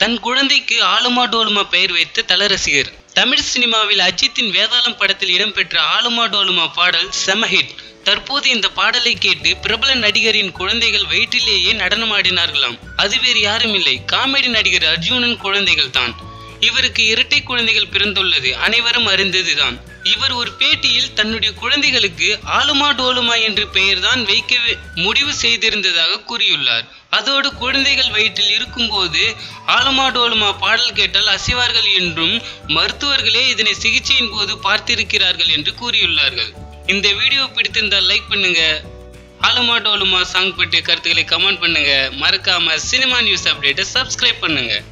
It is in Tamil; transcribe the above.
தன் குழந்தைக்கு ஆலுமா டோலுமா பெயர் வைத்த தல ரசிகர் தமிழ் சினிமாவில் அஜித்தின் வேதாளம் படத்தில் இடம்பெற்ற ஆலுமா டோலுமா பாடல் செம ஹிட் தற்போது இந்த பாடலை கேட்டு பிரபல நடிகரின் குழந்தைகள் வயிற்றிலேயே நடனமாடினார்களாம். அது வேறு யாரும் இல்லை. காமெடி நடிகர் அர்ஜுனன் குழந்தைகள் தான் இவருக்கு இரட்டை குழந்தைகள் பிறந்துள்ளது. அனைவரும் அறிந்ததுதான். இவர் ஒரு பேட்டியில் தன்னுடைய குழந்தைகளுக்கு ஆலுமா டோலுமா என்று பெயர்தான் வைக்க முடிவு செய்திருந்ததாக கூறியுள்ளார். அதோடு குழந்தைகள் வயிற்றில் இருக்கும்போது ஆலுமா டோலுமா பாடல் கேட்டால் அசைவார்கள் என்றும் மருத்துவர்களே இதனை சிகிச்சையின் போது பார்த்திருக்கிறார்கள் என்று கூறியுள்ளார்கள். இந்த வீடியோ பிடித்திருந்தால் லைக் பண்ணுங்க. ஆலுமா டோலுமா சாங் பற்றிய கருத்துக்களை கமெண்ட் பண்ணுங்க. மறக்காம சினிமா நியூஸ் அப்டேட்டை சப்ஸ்கிரைப் பண்ணுங்க.